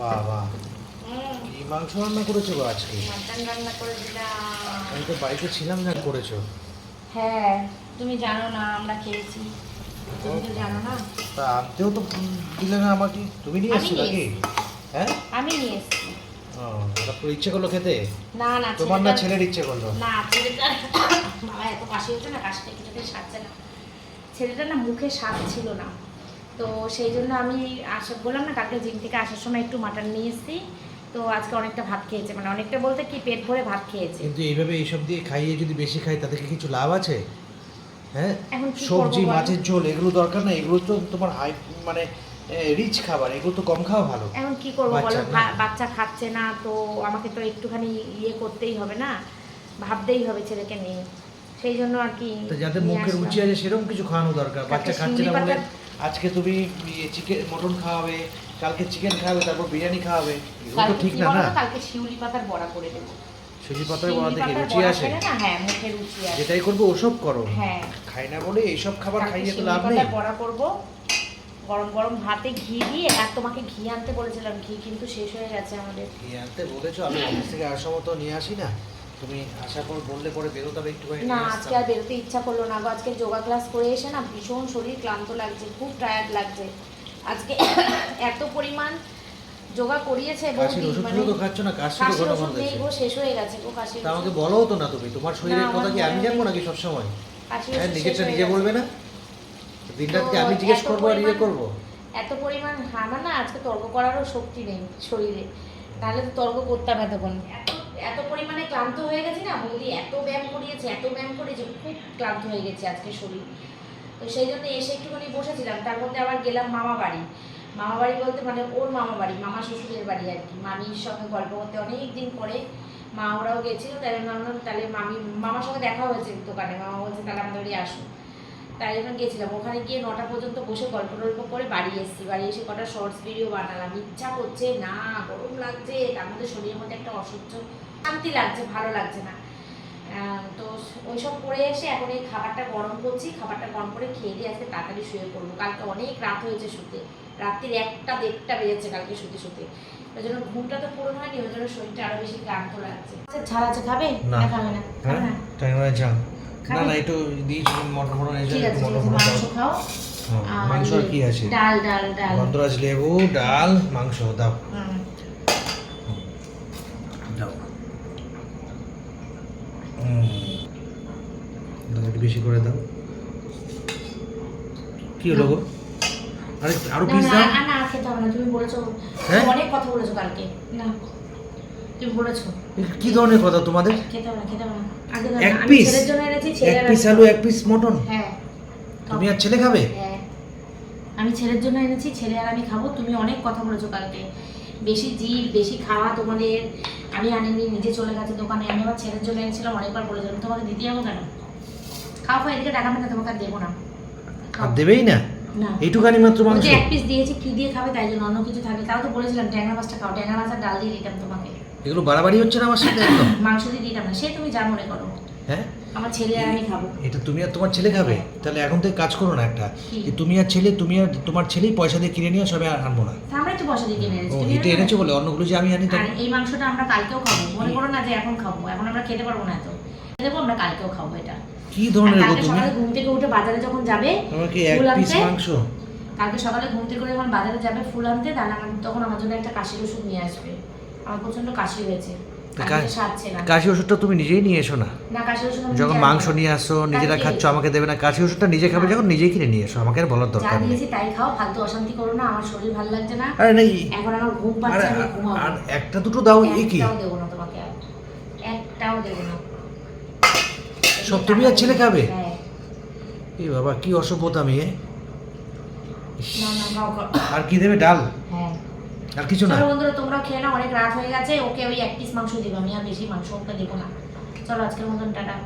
বাবা। কি মাংস রান্না করেছ গো আজকে? মাটন রান্না করে দিলাম আমি তো বাড়িতে ছিলাম না করেছ। হ্যাঁ তুমি জানো না আমরা খেয়েছি। তুমি তো জানো না। তা আনতেও তো দিলে না আমাকে। তুমি নিয়ে এসছো নাকি? হ্যাঁ? আমি নিয়ে এসেছি। ও তারপর ইচ্ছে করল খেতে? না না তোমার না ছেলের ইচ্ছে করল? না ছেলেটা বাবা এত কাশি হচ্ছে না কাশিটা কিছুতেই সারছে না। ছেলেটা না মুখে স্বাদ ছিল না। তো সেই জন্য আমি আসা বললাম না কালকে জিম থেকে আসার সময় একটু মাটন নিয়ে এসেছি তো আজকে অনেকটা ভাত খেয়েছে মানে অনেকটা বলতে কি পেট ভরে ভাত খেয়েছে। কিন্তু এইভাবে এইসব দিয়ে খাইয়ে যদি বেশি খাই তাতে কি কিছু লাভ আছে? হ্যাঁ? এখন কি সবজি মাছের ঝোল এগুলো দরকার না এগুলো তো তোমার হাই মানে রিচ খাবার এগুলো তো কম খাওয়া ভালো। এখন কি করব বলো? বাচ্চা না। ভা- বাচ্চা খাচ্ছে না তো আমাকে তো একটুখানি ইয়ে করতেই হবে না ভাবতেই হবে ছেলেকে নিয়ে। সেই জন্য আর কি তো যাদের নিয়ে মুখের আসলাম। রুচি আছে সেরকম কিছু খাওয়ানো দরকার। বাচ্চা খাচ্ছে না বলে আজকে তুমি চিকেন মটন খাওয়াবে কালকে চিকেন খাওয়াবে তারপর বিরিয়ানি খাওয়াবে এগুলো তো ঠিক না না? কালকে শিউলি পাতার বড়া করে দেবো। শিউলি বড়া থেকে পাতার রুচি বড়া আসে? না? হ্যাঁ মুখে রুচি আসে। যেটাই করব ওসব করো। হ্যাঁ। খাই না বলে এইসব খাবার খাইয়ে তো লাভ নেই। বড়া করব। গরম গরম ভাতে ঘি দিয়ে আর তোমাকে ঘি আনতে বলেছিলাম ঘি কিন্তু শেষ হয়ে গেছে আমাদের। কি আনতে বলেছ আমি অফিস থেকে আসার মতো নিয়ে আসি না। তুমি আসার পর বললে পরে বেরোতে হবে একটু না আজকে আর বেরোতে ইচ্ছা করল না। আজকে যোগা ক্লাস করে এসে না ভীষণ শরীর ক্লান্ত লাগছে খুব টায়ার্ড লাগছে। আজকে এত পরিমাণ যোগা করিয়েছে বৌদি মানে তো খাচ্ছ না কাশি তো ঘন বন্ধ নেই গো শেষ হয়ে গেছে গো কাশির তা আমাকে বলো তো না তুমি তোমার শরীরের কথা কি আমি জানব নাকি সবসময়? কাশির হ্যাঁ নিজেরটা নিজে বলবে না? দিনটা কি আমি জিজ্ঞেস করব আর ইয়ে করব? এত পরিমাণ আমার না আজকে তর্ক করারও শক্তি নেই শরীরে। তাহলে তো তর্ক করতাম এতক্ষণ। এত পরিমাণে ক্লান্ত হয়ে গেছি না, বৌদি এত ব্যায়াম করিয়েছে, এত ব্যায়াম করেছে খুব ক্লান্ত হয়ে গেছে আজকে শরীর। তো সেই জন্য এসে একটুখানি বসেছিলাম, তার মধ্যে আবার গেলাম মামা বাড়ি। মামা বাড়ি বলতে মানে ওর মামা বাড়ি, মামা শ্বশুরের বাড়ি আর কি। মামির সঙ্গে গল্প করতে অনেক দিন পরে মা ওরাও গেছিল, তাই তাহলে মামি, মামার সঙ্গে দেখা হয়েছে দোকানে। মামা বলছে তাহলে আমাদের বাড়ি আসো তাই জন্য গেছিলাম। ওখানে গিয়ে নটা পর্যন্ত বসে গল্প টল্প করে বাড়ি এসেছি। বাড়ি এসে কটা শর্টস ভিডিও বানালাম। ইচ্ছা করছে না গরম লাগছে তার মধ্যে শরীরের মধ্যে একটা অসহ্য শান্তি লাগছে ভালো লাগছে না। তো ওইসব করে এসে এখন এই খাবারটা গরম করছি। খাবারটা গরম করে খেয়ে দিয়ে আজকে তাড়াতাড়ি শুয়ে পড়ব। কালকে অনেক রাত হয়েছে শুতে। রাত্রির একটা দেড়টা বেজেছে কালকে শুতে শুতে। ওই জন্য ঘুমটা তো পূরণ হয়নি ওই জন্য শরীরটা আরও বেশি ক্লান্ত লাগছে। আচ্ছা, ঝাল আছে খাবে? না। খাবে না। হ্যাঁ? না না একটু দিয়েছি মটর মটর এসে একটু মটর মটর মাংস খাও। হ্যাঁ, মাংস আর কি আছে? ডাল ডাল ডাল। গন্ধরাজ লেবু ডাল মাংস দাও। দাও। দাও একটু বেশি করে দাও। কি হলো গো? আরে আরও পিস দাও। আর না, খেতে হবে না। তুমি বলেছ। হ্যাঁ? অনেক কথা বলেছ কালকে। না। তুমি বলেছ। কি ধরনের কথা তোমাদের? না না। এক আমি ছেলের জন্য এনেছি এক পিস আলু এক পিস মটন? হ্যাঁ। তুমি আর ছেলে খাবে? হ্যাঁ। আমি ছেলের জন্য এনেছি ছেলে আর আমি খাব। তুমি অনেক কথা বলেছ কালকে। বেশি জিদ বেশি খাওয়া তোমাদের। আমি আনিনি নিজে চলে গেছে দোকানে। আমি আবার ছেলের জন্য এনেছিলাম অনেকবার বলেছিলাম। তোমাকে দিতে যাব কেন? খাও খাও এদিকে টাকা না তোমাকে আর দেবো না। আর দেবেই না? না। এইটুখানি মাত্র মাংস? এক পিস দিয়েছি কি দিয়ে খাবে তাই জন্য? অন্য কিছু থাকবে তাও তো বলেছিলাম ট্যাংরা মাছটা খাও। ট্যাংরা মাছ আর ডাল দিয়ে দিতাম তোমাকে। এগুলো বাড়াবাড়ি হচ্ছে না আমার সাথে একদম? মাংস দিয়ে দিতাম না সে তুমি যা মনে করো। হ্যাঁ? আমার ছেলে আর আমি খাব। এটা তুমি আর তোমার ছেলে খাবে? তাহলে এখন থেকে কাজ করো না একটা। যে তুমি আর ছেলে তুমি আর তোমার ছেলেই পয়সা দিয়ে কিনে নিয়ে সবে আর আনব না। তা আমরা একটু বসা দিয়ে কিনে এনেছি। এটা এনেছো বলে অন্যগুলো যে আমি আনি তো। আর এই মাংসটা আমরা কালকেও খাব। মনে করো না যে এখন খাব। এখন আমরা খেতে পারব না তো দেবো আমরা কালকেও খাব এটা। কি ধরনের গো তুমি? সকালে ঘুম থেকে উঠে বাজারে যখন যাবে আমাকে এক ফুল পিস আনতে? মাংস? কালকে সকালে ঘুম থেকে করে যখন বাজারে যাবে ফুল আনতে তাহলে তখন আমার জন্য একটা কাশির ওষুধ নিয়ে আসবে। আমার প্রচণ্ড কাশি হয়েছে। কাশি ওষুধটা তুমি নিজেই নিয়ে এসো না। যখন মাংস নিয়ে আসো নিজেরা খাচ্ছ আমাকে দেবে না। কাশি ওষুধটা নিজে খাবে যখন নিজেই কিনে নিয়ে এসো আমাকে আর বলার দরকার নেই। তাই খাও ফালতু অশান্তি করো না আমার শরীর ভালো লাগছে না। আরে নেই। এখন আমার ঘুম পাচ্ছে আমি ঘুমাবো। আর একটা দুটো দাও এই কি? একটাও দেবো না তোমাকে একটাও দেবো না। সব তুমি আর ছেলে খাবে? হ্যাঁ। এই বাবা কি অসভ্যতা মেয়ে। আর কি দেবে? ডাল? আর কিছু না। বন্ধুরা তোমরা খেয়ে নাও, অনেক রাত হয়ে গেছে। ওকে ওই এক পিস মাংস দিবে, আমি আর বেশি মাংস ওকে দেবো না। চলো আজকের মতন, টাটা।